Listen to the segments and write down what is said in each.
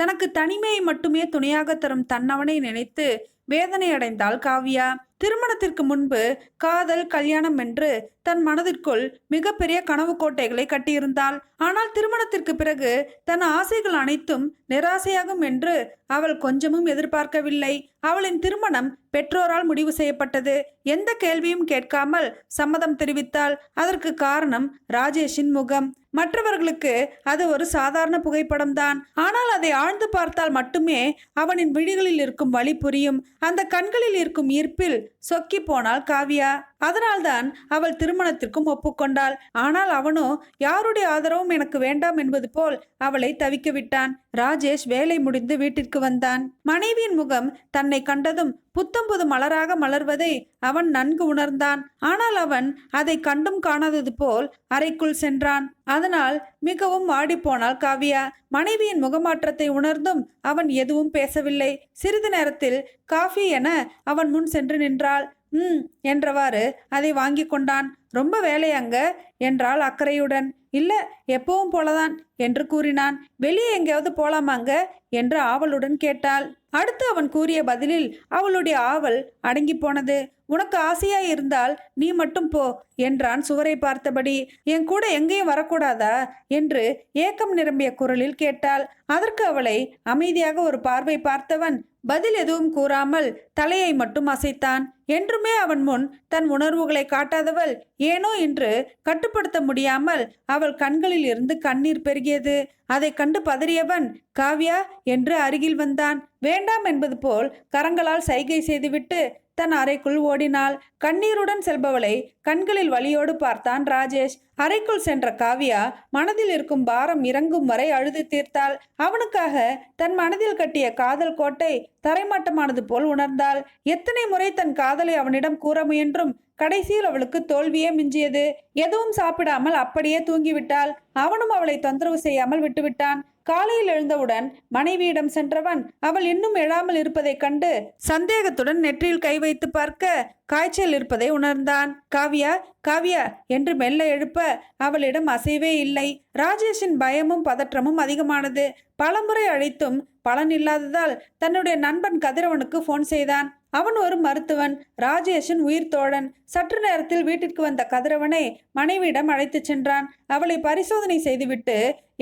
தனக்கு தனிமையை மட்டுமே துணையாக தரும் தன்னவனை நினைத்து வேதனை அடைந்தாள் காவியா. திருமணத்திற்கு முன்பு காதல் கல்யாணம் என்று தன் மனதிற்குள் மிகப்பெரிய கனவு கோட்டைகளை கட்டியிருந்தாள். ஆனால் திருமணத்திற்கு பிறகு தன் ஆசைகள் அனைத்தும் நிராசையாகும் என்று அவள் கொஞ்சமும் எதிர்பார்க்கவில்லை. அவளின் திருமணம் பெற்றோரால் முடிவு செய்யப்பட்டது. எந்த கேள்வியும் கேட்காமல் சம்மதம் தெரிவித்தாள். அதற்கு காரணம் ராஜேஷின் முகம். மற்றவர்களுக்கு அது ஒரு சாதாரண புகைப்படம்தான். ஆனால் அதை ஆழ்ந்து பார்த்தால் மட்டுமே அவனின் விழிகளில் இருக்கும் வழி புரியும். அந்த கண்களில் இருக்கும் ஈர்ப்பில் சொக்கி போனாள் காவியா. அதனால்தான் அவள் திருமணத்திற்கும் ஒப்புக்கொண்டாள். ஆனால் அவனோ யாருடைய ஆதரவும் எனக்கு வேண்டாம் என்பது போல் அவளை தவிக்க விட்டான் ராஜேஷ் வேலை முடிந்து வீட்டிற்கு வந்தான். மனைவியின் முகம் தன்னை கண்டதும் புத்தம்புது மலராக மலர்வதை அவன் நன்கு உணர்ந்தான். ஆனால் அவன் அதை கண்டும் காணாதது போல் அறைக்குள் சென்றான். அதனால் மிகவும் வாடிப்போனாள் காவியா. மனைவியின் முகமாற்றத்தை உணர்ந்தும் அவன் எதுவும் பேசவில்லை. சிறிது நேரத்தில் காஃபி என அவன் முன் சென்று நின்றாள். ம் என்றவாறு அதை வாங்கி கொண்டான். ரொம்ப வேலையாங்க என்றாள் அக்கறையுடன். இல்ல எப்பவும் போலதான் என்று கூறினான். வெளியே எங்கேயாவது போலாமாங்க என்று ஆவலுடன் கேட்டாள். அடுத்து அவன் கூறிய பதிலில் அவளுடைய ஆவல் அடங்கி போனது. உனக்கு ஆசையா இருந்தால் நீ மட்டும் போ என்றான் சுவரை பார்த்தபடி. என் கூட எங்கேயும் வரக்கூடாதா? என்று ஏக்கம் நிரம்பிய குரலில் கேட்டாள். அதற்கு அவளை அமைதியாக ஒரு பார்வை பார்த்தவன் பதில் எதுவும் கூறாமல் தலையை மட்டும் அசைத்தான். என்றுமே அவன் முன் தன் உணர்வுகளை காட்டாதவள். ஏனோ இன்று கட்டுப்படுத்த முடியாமல் அவள் கண்களில் இருந்து கண்ணீர் பெருகியது. அதை கண்டு பதறியவன் காவ்யா என்று அருகில் வந்தான். வேண்டாம் என்பது போல் கரங்களால் சைகை செய்துவிட்டு தன் அறைக்குள் ஓடினாள். கண்ணீருடன் செல்பவளை கண்களில் வலியோடு பார்த்தான் ராஜேஷ். அறைக்குள் சென்ற காவியா மனதில் இருக்கும் பாரம் இறங்கும் வரை அழுது தீர்த்தாள். அவனுக்காக தன் மனதில் கட்டிய காதல் கோட்டை தரைமட்டமானது போல் உணர்ந்தாள். எத்தனை முறை தன் காதலை அவனிடம் கூற முயன்றும் கடைசியில் அவளுக்கு தோல்வியே மிஞ்சியது. எதுவும் சாப்பிடாமல் அப்படியே தூங்கிவிட்டாள். அவனும் அவளை தொந்தரவு செய்யாமல் விட்டுவிட்டான். காலையில் எழுந்தவுடன் மனைவியிடம் சென்றவன் அவள் இன்னும் எழாமல் இருப்பதைக் கண்டு சந்தேகத்துடன் நெற்றியில் கை வைத்து பார்க்க காய்ச்சல் இருப்பதை உணர்ந்தான். காவியா காவியா என்று மெல்ல எழுப்ப அவளிடம் அசைவே இல்லை. ராஜேஷின் பயமும் பதற்றமும் அதிகமானது. பலமுறை அழைத்தும் பலன் இல்லாததால் தன்னுடைய நண்பன் கதிரவனுக்கு ஃபோன் செய்தான். அவன் ஒரு மருத்துவன் ராஜேஷின் உயிர் தோழன். சற்று நேரத்தில் வீட்டிற்கு வந்த கதிரவனை மனைவியிடம் அழைத்துச் சென்றான். அவளை பரிசோதனை செய்துவிட்டு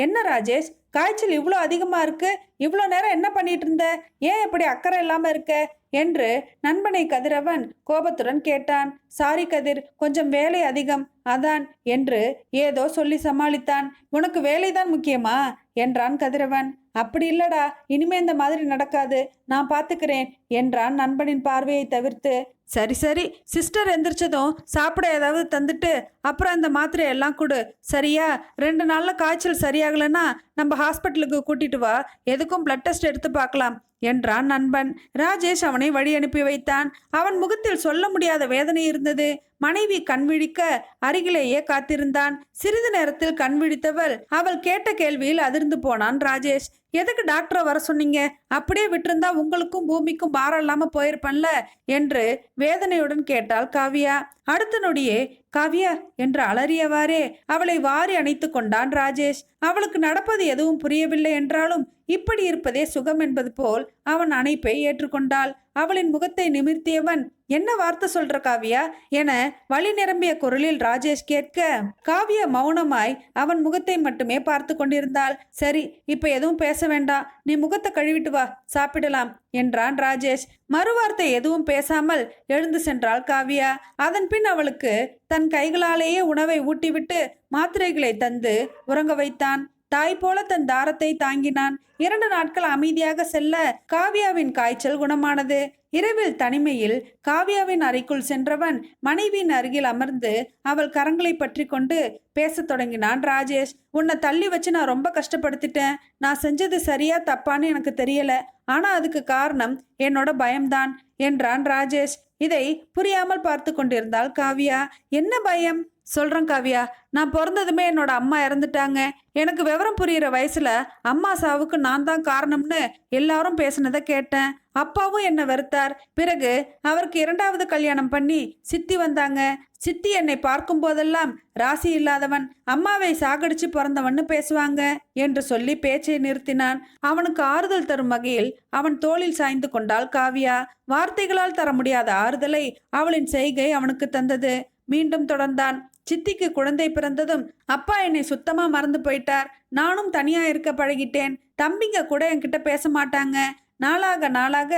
என்ன ராஜேஷ் காய்ச்சல் இவ்வளோ அதிகமாக இருக்கு? இவ்வளோ நேரம் என்ன பண்ணிட்டு இருந்த? ஏன் இப்படி அக்கறை இல்லாமல் இருக்க? என்று நண்பனை கதிரவன் கோபத்துடன் கேட்டான். சாரி கதிர் கொஞ்சம் வேலை அதிகம். அதான். என்று ஏதோ சொல்லி சமாளித்தான். உனக்கு வேலைதான் முக்கியமா? என்றான் கதிரவன். அப்படி இல்லடா இனிமே இந்த மாதிரி நடக்காது. நான் பார்த்துக்கிறேன் என்றான் நண்பனின் பார்வையை தவிர்த்து. சரி சரி. சிஸ்டர் எந்திரிச்சதும் சாப்பிட ஏதாவது தந்துட்டு அப்புறம் அந்த மாத்திரை எல்லாம் கொடு. சரியா? ரெண்டு நாளில் காய்ச்சல் சரியாகலைன்னா நம்ம ஹாஸ்பிட்டலுக்கு கூட்டிட்டு வா. எதுக்கும் பிளட் டெஸ்ட் எடுத்து பார்க்கலாம் என்றான் நண்பன். ராஜேஷ் அவனை வழி அனுப்பி வைத்தான். அவன் முகத்தில் சொல்ல முடியாத வேதனை இருந்தது. மனைவி கண் விழிக்க அருகிலேயே காத்திருந்தான். சிறிது நேரத்தில் கண் விழித்தவள் அவள் கேட்ட கேள்வியில் அதிர்ந்து போனான் ராஜேஷ். எதுக்கு டாக்டரை வர சொன்னீங்க? அப்படியே விட்டிருந்தா உங்களுக்கும் பூமிக்கும் பாரம் இல்லாம போயிருப்பன்ல? என்று வேதனையுடன் கேட்டாள் காவியா. அடுத்த நொடியே காவியா என்று அலறியவாறே அவளை வாரி அணைத்து கொண்டான் ராஜேஷ். அவளுக்கு நடப்பது எதுவும் புரியவில்லை என்றாலும் இப்படி இருப்பதே சுகம் என்பது போல் அவன் அணைப்பை ஏற்றுக்கொண்டாள். அவளின் முகத்தை நிமிர்த்தியவன் என்ன வார்த்தை சொல்ற காவியா? என வழி நிரம்பிய குரலில் ராஜேஷ் கேட்க காவியா மௌனமாய் அவன் முகத்தை மட்டுமே பார்த்து கொண்டிருந்தாள். சரி இப்ப எதுவும் பேச வேண்டாம். நீ முகத்தை கழுவிட்டு வா சாப்பிடலாம் என்றான் ராஜேஷ். மறுவார்த்தை எதுவும் பேசாமல் எழுந்து சென்றாள் காவியா. அதன் பின் அவளுக்கு தன் கைகளாலேயே உணவை ஊட்டிவிட்டு மாத்திரைகளை தந்து உறங்க வைத்தான். தாய் போல தன் தாரத்தை தாங்கினான். இரண்டு நாட்கள் அமைதியாக செல்ல காவியாவின் காய்ச்சல் குணமானது. இரவில் தனிமையில் காவியாவின் அறைக்குள் சென்றவன் மனைவியின் அருகில் அமர்ந்து அவள் கரங்களை பற்றி கொண்டு பேசத் தொடங்கினான் ராஜேஷ். உன்னை தள்ளி வச்சு நான் ரொம்ப கஷ்டப்படுத்திட்டேன். நான் செஞ்சது சரியா தப்பான்னு எனக்கு தெரியல. ஆனா அதுக்கு காரணம் என்னோட பயம்தான் என்றான் ராஜேஷ். இதை புரியாமல் பார்த்து கொண்டிருந்தாள் காவியா. என்ன பயம்? சொல்கிறேன் காவியா. நான் பிறந்ததுமே என்னோட அம்மா இறந்துட்டாங்க. எனக்கு விவரம் புரியிற வயசில் அம்மா சாவுக்கு நான் தான் காரணம்னு எல்லாரும் பேசினதை கேட்டேன். அப்பாவும் என்னை வெறுத்தார். பிறகு அவருக்கு இரண்டாவது கல்யாணம் பண்ணி சித்தி வந்தாங்க. சித்தி என்னை பார்க்கும் போதெல்லாம் ராசி இல்லாதவன் அம்மாவை சாகடிச்சு பிறந்தவன்னு பேசுவாங்க என்று சொல்லி பேச்சை நிறுத்தினான். அவனுக்கு ஆறுதல் தரும் வகையில் அவன் தோளில் சாய்ந்து கொண்டாள் காவியா. வார்த்தைகளால் தர முடியாத ஆறுதலை அவளின் செய்கை அவனுக்கு தந்தது. மீண்டும் தொடர்ந்தான். சித்திக்கு குழந்தை பிறந்ததும் அப்பா என்னை சுத்தமாக மறந்து போயிட்டார். நானும் தனியாக இருக்க பழகிட்டேன். தம்பிங்க கூட என்கிட்ட பேச மாட்டாங்க. நாளாக நாளாக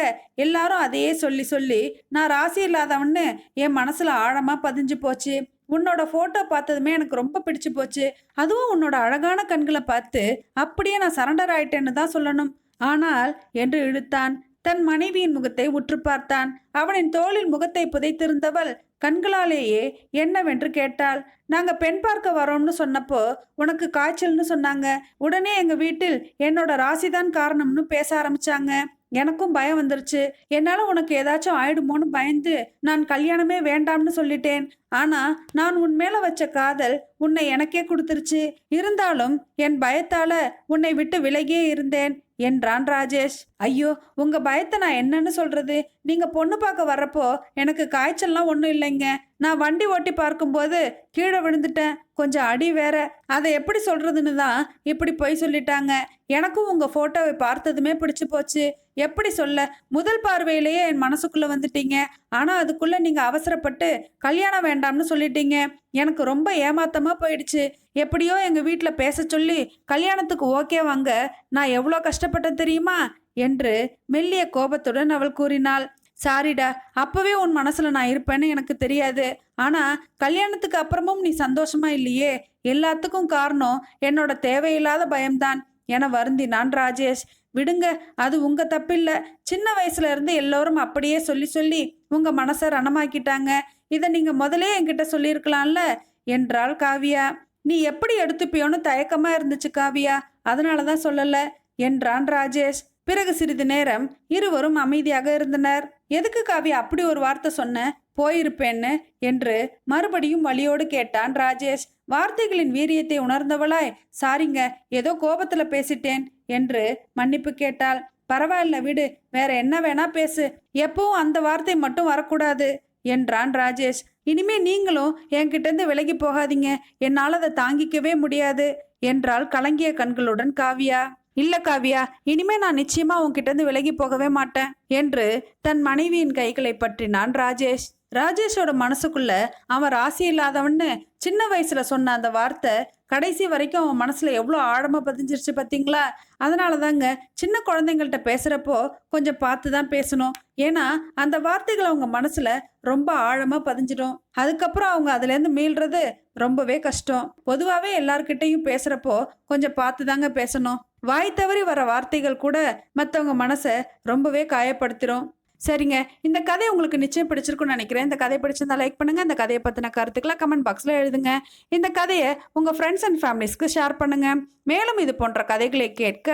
எல்லாரும் அதையே சொல்லி சொல்லி நான் ராசி இல்லாதவன்னு என் மனசில் ஆழமாக பதிஞ்சு போச்சு. உன்னோட ஃபோட்டோ பார்த்ததுமே எனக்கு ரொம்ப பிடிச்சு போச்சு. அதுவும் உன்னோட அழகான கண்களை பார்த்து அப்படியே நான் சரண்டர் ஆயிட்டேன்னு தான் சொல்லணும். ஆனால் என்று இழுத்தான். தன் மனைவியின் முகத்தை உற்று பார்த்தான். அவனின் தோளில் முகத்தை புதைத்திருந்தவள் கண்களாலேயே என்னவென்று கேட்டாள். நாங்கள் பெண் பார்க்க வரோம்னு சொன்னப்போ உனக்கு காய்ச்சல்னு சொன்னாங்க. உடனே எங்கள் வீட்டில் என்னோட ராசிதான் காரணம்னு பேச ஆரம்பிச்சாங்க. எனக்கும் பயம் வந்துருச்சு. என்னால் உனக்கு ஏதாச்சும் ஆயிடுமோன்னு பயந்து நான் கல்யாணமே வேண்டாம்னு சொல்லிட்டேன். ஆனால் நான் உன் மேலே வச்ச காதல் உன்னை எனக்கே கொடுத்துருச்சு. இருந்தாலும் என் பயத்தால் உன்னை விட்டு விலகியே இருந்தேன் என்றான் ராஜேஷ். ஐயோ உங்கள் பயத்தை நான் என்னன்னு சொல்கிறது நீங்கள் பொண்ணு பார்க்க வர்றப்போ எனக்கு காய்ச்சல்லாம் ஒன்றும் இல்லைங்க. நான் வண்டி ஓட்டி பார்க்கும்போது கீழே விழுந்துட்டேன். கொஞ்சம் அடி வேற. அதை எப்படி சொல்றதுன்னு தான் இப்படி போய் சொல்லிட்டாங்க. எனக்கும் உங்க போட்டோவை பார்த்ததுமே பிடிச்சு போச்சு. எப்படி சொல்ல? முதல் பார்வையிலேயே என் மனசுக்குள்ள வந்துட்டீங்க. ஆனா அதுக்குள்ள நீங்க அவசரப்பட்டு கல்யாணம் வேண்டாம்னு சொல்லிட்டீங்க. எனக்கு ரொம்ப ஏமாத்தமா போயிடுச்சு. எப்படியோ எங்க வீட்டில் பேச சொல்லி கல்யாணத்துக்கு ஓகே வாங்க. நான் எவ்வளோ கஷ்டப்பட்டேன் தெரியுமா? என்று மெல்லிய கோபத்துடன் அவள் கூறினாள். சாரிடா அப்பவே உன் மனசுல நான் இருப்பேன்னு எனக்கு தெரியாது. ஆனா கல்யாணத்துக்கு அப்புறமும் நீ சந்தோஷமா இல்லையே? எல்லாத்துக்கும் காரணம் என்னோட தேவையில்லாத பயம்தான். என வருந்தினான் ராஜேஷ். விடுங்க அது உங்க தப்பில்ல. சின்ன வயசுல இருந்து எல்லோரும் அப்படியே சொல்லி சொல்லி உங்க மனசை ரணமாக்கிட்டாங்க. இதை நீங்க முதலே என்கிட்ட சொல்லியிருக்கலாம்ல? என்றாள் காவியா. நீ எப்படி எடுத்துப்பியோன்னு தயக்கமா இருந்துச்சு காவியா. அதனால தான் சொல்லல என்றான் ராஜேஷ். பிறகு சிறிது நேரம் இருவரும் அமைதியாக இருந்தனர். எதுக்கு காவியா அப்படி ஒரு வார்த்தை சொன்ன? போயிருப்பேன்னு? என்று மறுபடியும் வழியோடு கேட்டான் ராஜேஷ். வார்த்தைகளின் வீரியத்தை உணர்ந்தவளாய். சாரிங்க ஏதோ கோபத்துல பேசிட்டேன் என்று மன்னிப்பு கேட்டாள். பரவாயில்ல விடு வேற என்ன வேணா பேசு. எப்பவும் அந்த வார்த்தை மட்டும் வரக்கூடாது என்றான் ராஜேஷ். இனிமே நீங்களும் என்கிட்டேருந்து விலகி போகாதீங்க. என்னால் அதை தாங்கிக்கவே முடியாது என்றாள் கலங்கிய கண்களுடன் காவியா. இல்ல காவியா இனிமே நான் நிச்சயமா உன்கிட்ட இருந்து விலகி போகவே மாட்டேன் என்று தன் மனைவியின் கைகளை பற்றினான் ராஜேஷ். ராஜேஷோட மனசுக்குள்ள அவன் ராசி இல்லாதவன்னு சின்ன வயசுல சொன்ன அந்த வார்த்தை கடைசி வரைக்கும் அவன் மனசுல எவ்வளோ ஆழமா பதிஞ்சிருச்சு பார்த்தீங்களா அதனால தாங்க சின்ன குழந்தைங்கள்ட்ட பேசுறப்போ கொஞ்சம் பார்த்து தான் பேசணும். ஏன்னா அந்த வார்த்தைகள் அவங்க மனசுல ரொம்ப ஆழமா பதிஞ்சிடும். அதுக்கப்புறம் அவங்க அதுலேருந்து மீள்றது ரொம்பவே கஷ்டம். பொதுவாகவே எல்லார்கிட்டையும் பேசுறப்போ கொஞ்சம் பார்த்து தாங்க பேசணும். வாய் தவறி வர வார்த்தைகள் கூட மற்றவங்க மனசை ரொம்பவே காயப்படுத்திடும் சரிங்க. இந்த கதை உங்களுக்கு நிச்சயம் பிடிச்சிருக்கும்னு நினைக்கிறேன். இந்த கதை பிடிச்சிருந்தா லைக் பண்ணுங்கள் இந்த கதையை பற்றின கருத்துக்களை கமெண்ட் பாக்ஸில் எழுதுங்க. இந்த கதையை உங்கள் ஃப்ரெண்ட்ஸ் அண்ட் ஃபேமிலிஸ்க்கு ஷேர் பண்ணுங்கள் மேலும் இது போன்ற கதைகளை கேட்க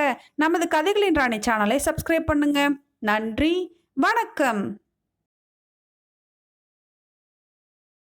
நமது கதைகளின் ராணி சேனலை சப்ஸ்கிரைப் பண்ணுங்கள் நன்றி. வணக்கம்.